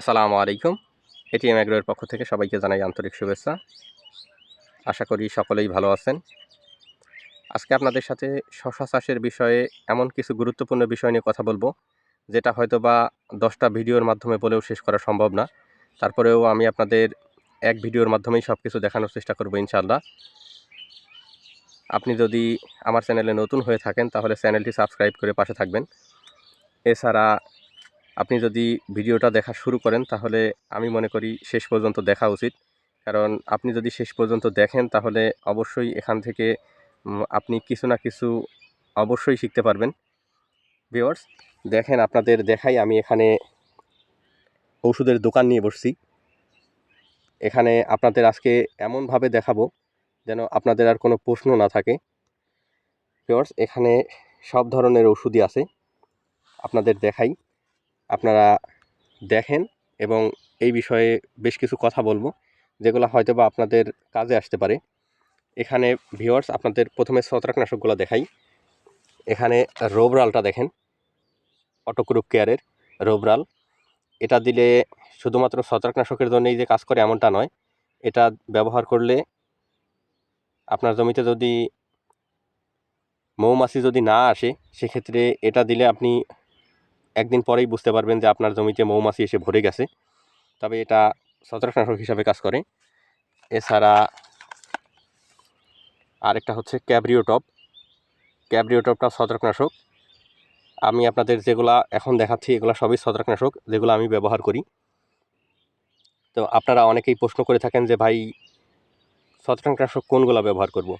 আসসালামু আলাইকুম। এটিএম অ্যাগ্রোয়ের পক্ষ থেকে সবাইকে জানাই আন্তরিক শুভেচ্ছা। আশা করি সকলেই ভালো আছেন। আজকে আপনাদের সাথে শশা চাষের বিষয়ে এমন কিছু গুরুত্বপূর্ণ বিষয় নিয়ে কথা বলব, যেটা হয়তো বা দশটা ভিডিওর মাধ্যমে বলেও শেষ করা সম্ভব না। তারপরেও আমি আপনাদের এক ভিডিওর মাধ্যমেই সব কিছু দেখানোর চেষ্টা করব ইনশাল্লাহ আপনি যদি আমার চ্যানেলে নতুন হয়ে থাকেন, তাহলে চ্যানেলটি সাবস্ক্রাইব করে পাশে থাকবেন। এছাড়া আপনি যদি ভিডিওটা দেখা শুরু করেন, তাহলে আমি মনে করি শেষ পর্যন্ত দেখা উচিত। কারণ আপনি যদি শেষ পর্যন্ত দেখেন, তাহলে অবশ্যই এখান থেকে আপনি কিছু না কিছু অবশ্যই শিখতে পারবেন। ভিওয়ার্স দেখেন আপনাদের দেখাই আমি এখানে ওষুধের দোকান নিয়ে বসছি। এখানে আপনাদের আজকে এমনভাবে দেখাবো যেন আপনাদের আর কোনো প্রশ্ন না থাকে। ভিওয়ার্স এখানে সব ধরনের ওষুধই আছে। আপনাদের দেখাই। আপনারা দেখেন এবং এই বিষয়ে বেশ কিছু কথা বলব, যেগুলো হয়তো বা আপনাদের কাজে আসতে পারে। এখানে ভিওয়ার্স আপনাদের প্রথমে ছত্রাকনাশকগুলো দেখাই। এখানে রোবরালটা দেখেন অটোক্রুপ কেয়ারের রোবরাল। এটা দিলে শুধুমাত্র ছত্রাকনাশকের জন্যই যে কাজ করে এমনটা নয়, এটা ব্যবহার করলে আপনার জমিতে যদি মৌমাছি যদি না আসে, সেক্ষেত্রে এটা দিলে আপনি একদিন পরেই বুঝতে পারবেন যে আপনার জমিতে মৌমাছি এসে ভরে গেছে। তবে এটা ছত্রাকনাশক হিসাবে কাজ করে। এছাড়া আরেকটা হচ্ছে ক্যাব্রিও টপ ক্যাব্রিও টপটা ছত্রাকনাশক। আমি আপনাদের যেগুলা এখন দেখাচ্ছি, এগুলো সবই ছত্রাকনাশক, যেগুলো আমি ব্যবহার করি। তো আপনারা অনেকেই প্রশ্ন করে থাকেন যে, ভাই, ছত্রাকনাশক কোনগুলো ব্যবহার করব।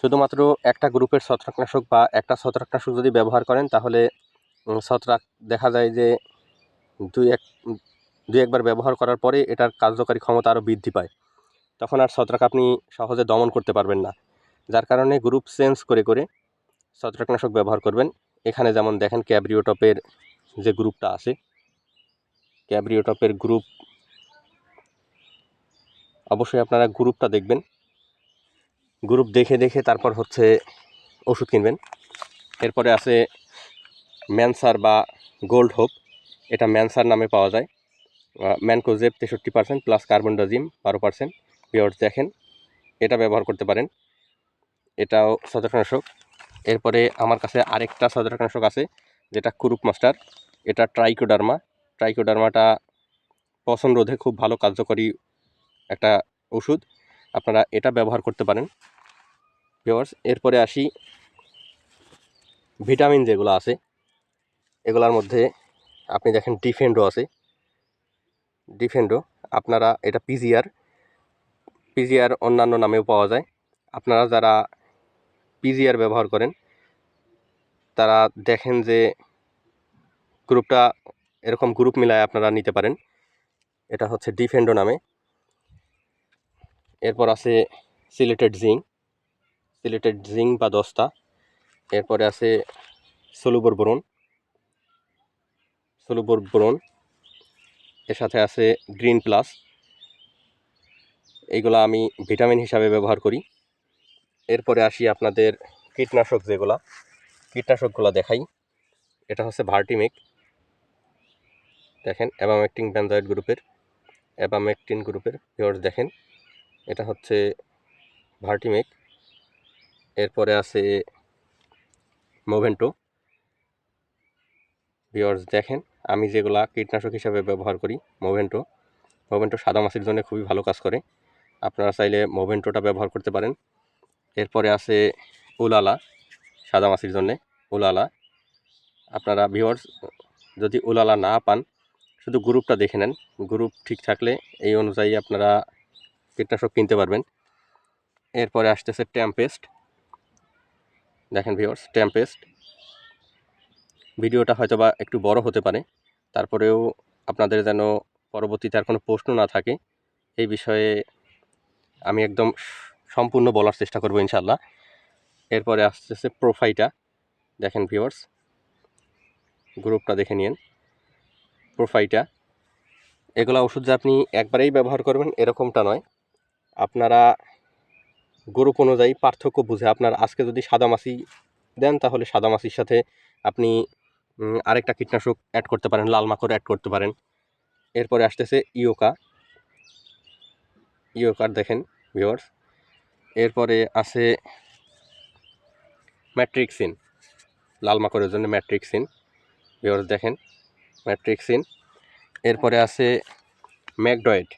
শুধুমাত্র একটা গ্রুপের ছত্রাকনাশক বা একটা ছত্রাকনাশক যদি ব্যবহার করেন, তাহলে ছত্রাক দেখা যায় যে দুই এক দুই একবার ব্যবহার করার পরে এটার কার্যকারী ক্ষমতা আরও বৃদ্ধি পায়। তখন আর ছত্রাক আপনি সহজে দমন করতে পারবেন না। যার কারণে গ্রুপ চেঞ্জ করে করে ছত্রাকনাশক ব্যবহার করবেন। এখানে যেমন দেখেন ক্যাব্রিওটপের যে গ্রুপটা আছে, ক্যাব্রিওটপের গ্রুপ, অবশ্যই আপনারা গ্রুপটা দেখবেন। গ্রুপ দেখে দেখে তারপর হচ্ছে ওষুধ কিনবেন। এরপরে আছে ম্যানসার বা গোল্ড হোপ, এটা ম্যানসার নামে পাওয়া যায়। ম্যানকোজেব তেষট্টি পার্সেন্ট প্লাস কার্বন ডাজিম বারো পার্সেন্ট। পিওর দেখেন, এটা ব্যবহার করতে পারেন। এটাও ছত্রাকনাশক এরপরে আমার কাছে আরেকটা ছত্রাকনাশক আছে, যেটা কুরুপ মাস্টার। এটা ট্রাইকোডার্মা। ট্রাইকোডার্মাটা পচন রোধে খুব ভালো কার্যকরী একটা ওষুধ। আপনারা এটা ব্যবহার করতে পারেন। ভিওয়ার্স এরপরে আসি ভিটামিন যেগুলো আছে। এগুলোর মধ্যে আপনি দেখেন ডিফেন্ডো আছে। ডিফেন্ডো আপনারা এটা পিজিআর পিজিআর অন্যান্য নামেও পাওয়া যায়। আপনারা যারা পিজিআর ব্যবহার করেন, তারা দেখেন যে গ্রুপটা এরকম গ্রুপ মিলায় আপনারা নিতে পারেন। এটা হচ্ছে ডিফেন্ডো নামে। এরপর আছে সিলেটেড জিং সিলেটেড জিং বা দস্তা। এরপরে আছে সলুবর বোরন সলুবর বোরন এর সাথে আছে গ্রিন প্লাস। এইগুলো আমি ভিটামিন হিসাবে ব্যবহার করি। এরপরে আসি আপনাদের কীটনাশক যেগুলা। কীটনাশকগুলো দেখাই। এটা হচ্ছে ভার্টিমেক। দেখেন, অ্যাবামেকটিন ব্যানজয়েড গ্রুপের। অ্যাবামেকটিন গ্রুপের ভিওর্স দেখেন। এটা হচ্ছে ভার্টিমেক। এরপরে আছে মোভেন্টো। ভিওর্স দেখেন। আমি যেগুলা কীটনাশক হিসাবে ব্যবহার করি মোভেন্টো মোভেন্টো সাদা মাছির জন্য খুবই ভালো কাজ করে। আপনারা চাইলে মোভেন্টোটা ব্যবহার করতে পারেন। এরপরে আছে উলালা, সাদা মাছির জন্যে উলালা। আপনারা ভিওর্স যদি উলালা না পান, শুধু গ্রুপটা দেখে নেন। গ্রুপ ঠিক থাকলে এই অনুযায়ী আপনারা কীটনাশক কিনতে পারবেন। এরপরে আসতেছে ট্যাম্পেস্ট দেখেন ভিওর্স ট্যাম্পেস্ট ভিডিওটা হয়তো বা একটু বড় হতে পারে। তারপরেও আপনাদের যেন পরবর্তীতে আর কোনো প্রশ্ন না থাকে, এই বিষয়ে আমি একদম সম্পূর্ণ বলার চেষ্টা করব ইনশাল্লাহ এরপরে আসতেছে প্রোফাইটা দেখেন ভিওর্স গ্রুপটা দেখে নিন প্রোফাইটা এগুলো ওষুধ যে আপনি একবারেই ব্যবহার করবেন এরকমটা নয়। আপনারা গ্রুপ অনুযায়ী পার্থক্য বুঝে আপনার আজকে যদি সাদামাছি দেন তাহলে সাদামাছির সাথে আপনি আরেকটা কীটনাশক অ্যাড করতে পারেন, লাল মাকড় অ্যাড করতে পারেন। এরপরে আসতেছে ইয়োকা। ইয়োকার দেখেন ভিওর্স এরপরে আছে ম্যাট্রিক্সিন, লাল মাকড়ের জন্য ম্যাট্রিক্সিন। ভিওর্স দেখেন, ম্যাট্রিক্সিন। এরপরে আছে ম্যাকডয়েড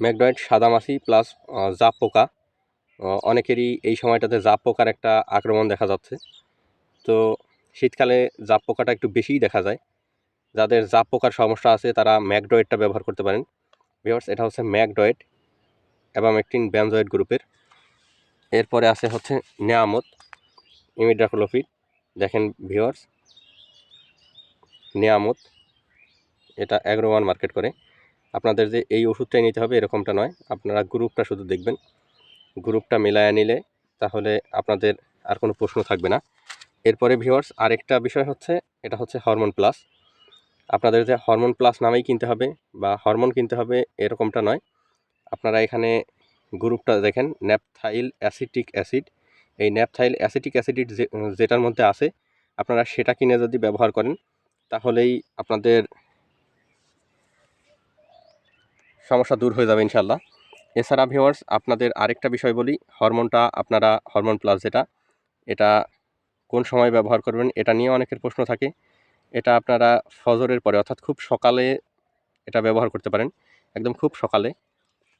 ম্যাকডয়েড সাদামাছি প্লাস জাপ পোকা। অনেকেরই এই সময়টাতে জাপ পোকার একটা আক্রমণ দেখা যাচ্ছে। তো শীতকালে জাপ পোকাটা একটু বেশিই দেখা যায়। যাদের জাপ পোকার সমস্যা আছে, তারা ম্যাকডয়েডটা ব্যবহার করতে পারেন। ভিওর্স এটা হচ্ছে ম্যাকডয়েড এবং একটি ব্যানজয়েড গ্রুপের। এরপরে আছে হচ্ছে নেয়ামত ইমিডাক্লোফিড দেখেন ভিওর্স নেয়ামত, এটা অ্যাগ্রো ওয়ান মার্কেট করে। আপনাদের যে এই ওষুধটাই নিতে হবে, এরকমটা নয়। আপনারা গ্রুপটা শুধু দেখবেন। গ্রুপটা মেলায় নিলে তাহলে আপনাদের আর কোনো প্রশ্ন থাকবে না। এরপরে ভিওয়ার্স আরেকটা বিষয় হচ্ছে, এটা হচ্ছে হরমোন প্লাস আপনাদের যে হরমোন প্লাস নামেই কিনতে হবে বা হরমোন কিনতে হবে এরকমটা নয়। আপনারা এখানে গ্রুপটা দেখেন ন্যাপথাইল অ্যাসিটিক অ্যাসিড এই ন্যাপথাইল অ্যাসিটিক অ্যাসিড যেটার মধ্যে আছে, আপনারা সেটা কিনে যদি ব্যবহার করেন, তাহলেই আপনাদের সমস্যা দূর হয়ে যাবে ইনশাল্লাহ এছাড়া ভিওয়ার্স আপনাদের আরেকটা বিষয় বলি হরমোনটা আপনারা হরমোন প্লাস যেটা, এটা কোন সময় ব্যবহার করবেন, এটা নিয়ে অনেকের প্রশ্ন থাকে। এটা আপনারা ফজরের পরে, অর্থাৎ খুব সকালে এটা ব্যবহার করতে পারেন। একদম খুব সকালে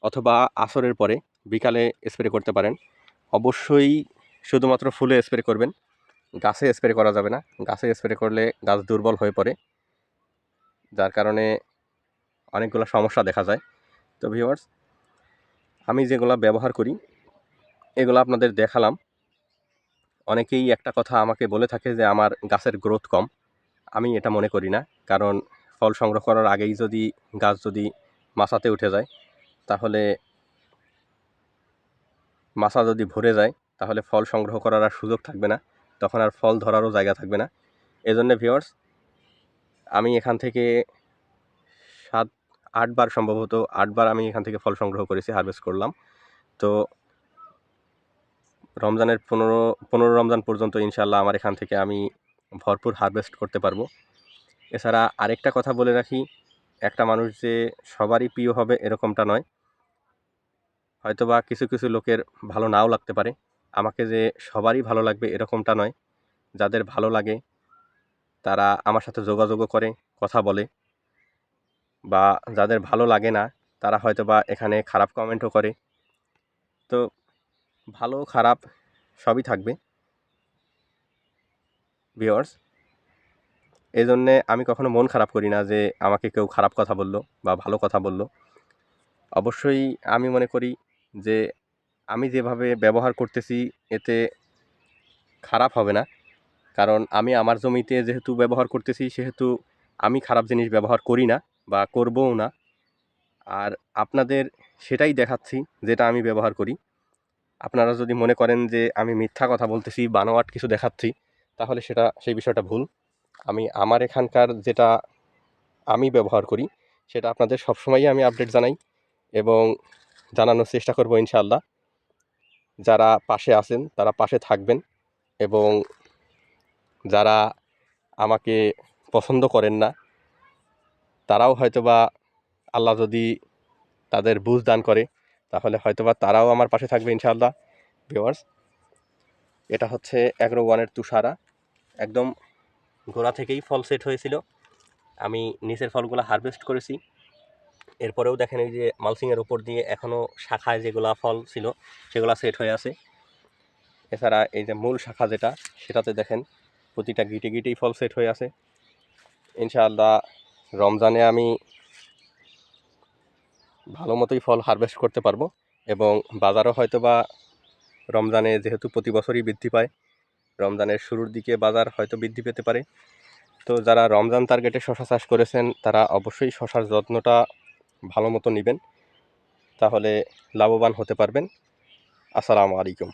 অথবা আসরের পরে বিকালে স্প্রে করতে পারেন। অবশ্যই শুধুমাত্র ফুলে স্প্রে করবেন। গাছে স্প্রে করা যাবে না। গাছে স্প্রে করলে গাছ দুর্বল হয়ে পড়ে। যার কারণে অনেকগুলো সমস্যা দেখা যায়। তো ভিউয়ার্স আমি যেগুলো ব্যবহার করি, এগুলো আপনাদের দেখালাম। অনেকেই একটা কথা আমাকে বলে থাকে যে, আমার গাছের গ্রোথ কম। আমি এটা মনে করি না। কারণ ফল সংগ্রহ করার আগেই যদি গাছ যদি মাছাতে উঠে যায়, তাহলে মাছা যদি ভরে যায়, তাহলে ফল সংগ্রহ করার আর সুযোগ থাকবে না। তখন আর ফল ধরারও জায়গা থাকবে না। এজন্য ভিওর্স আমি এখান থেকে সাত, আটবার সম্ভবত আটবার আমি এখান থেকে ফল সংগ্রহ করেছি হারভেস্ট করলাম। তো রমজানের পনেরো পনেরো রমজান পর্যন্ত ইনশাল্লাহ আমার এখান থেকে আমি ভরপুর হারভেস্ট করতে পারব। এছাড়া আরেকটা কথা বলে রাখি, একটা মানুষ যে সবারই প্রিয় হবে এরকমটা নয়। হয়তোবা কিছু কিছু লোকের ভালো নাও লাগতে পারে, আমাকে যে সবারই ভালো লাগবে এরকমটা নয়। যাদের ভালো লাগে, তারা আমার সাথে যোগাযোগও করে, কথা বলে। বা যাদের ভালো লাগে না, তারা হয়তো বা এখানে খারাপ কমেন্টও করে। তো ভালো, খারাপ, সবই থাকবে। ভিওর্স এই জন্যে আমি কখনো মন খারাপ করি না যে আমাকে কেউ খারাপ কথা বলল বা ভালো কথা বলল। অবশ্যই আমি মনে করি যে আমি যেভাবে ব্যবহার করতেছি এতে খারাপ হবে না। কারণ আমি আমার জমিতে যেহেতু ব্যবহার করতেছি, সেহেতু আমি খারাপ জিনিস ব্যবহার করি না বা করবও না। আর আপনাদের সেটাই দেখাচ্ছি যেটা আমি ব্যবহার করি। আপনারা যদি মনে করেন যে আমি মিথ্যা কথা বলতেছি বানোয়াট কিছু দেখাচ্ছি, তাহলে সেটা, সেই বিষয়টা ভুল। আমি, আমার এখানকার যেটা আমি ব্যবহার করি, সেটা আপনাদের সবসময়ই আমি আপডেট জানাই এবং জানানোর চেষ্টা করব ইনশাআল্লাহ। যারা পাশে আছেন, তারা পাশে থাকবেন এবং যারা আমাকে পছন্দ করেন না, তারাও হয়তোবা আল্লাহ যদি তাদের বুঝ দান করে তাহলে হয়তোবা তারাও আমার পাশে থাকবে ইনশাআল্লাহ ভিওয়ার্স এটা হচ্ছে অ্যাগ্রো ওয়ানের তুষারা। একদম গোড়া থেকেই ফল সেট হয়েছিল। আমি নিচের ফলগুলো হারভেস্ট করেছি। এরপরেও দেখেন এই যে মালসিংয়ের উপর দিয়ে এখনও শাখায় যেগুলা ফল ছিল, সেগুলো সেট হয়ে আছে। এছাড়া এই যে মূল শাখা যেটা, সেটাতে দেখেন প্রতিটা গিটে গিটেই ফল সেট হয়ে আছে। ইনশাআল্লাহ রমজানে আমি ভালো মতোই ফল হারভেস্ট করতে পারব এবং বাজারও হয়তো বা রমজানে যেহেতু প্রতি বছরই বৃদ্ধি পায়, রমজানের শুরুর দিকে বাজার হয়তো বৃদ্ধি পেতে পারে। তো যারা রমজান টার্গেটে শশা চাষ করেছেন, তারা অবশ্যই শশার যত্নটা ভালো মতো নেবেন, তাহলে লাভবান হতে পারবেন। আসসালামু আলাইকুম।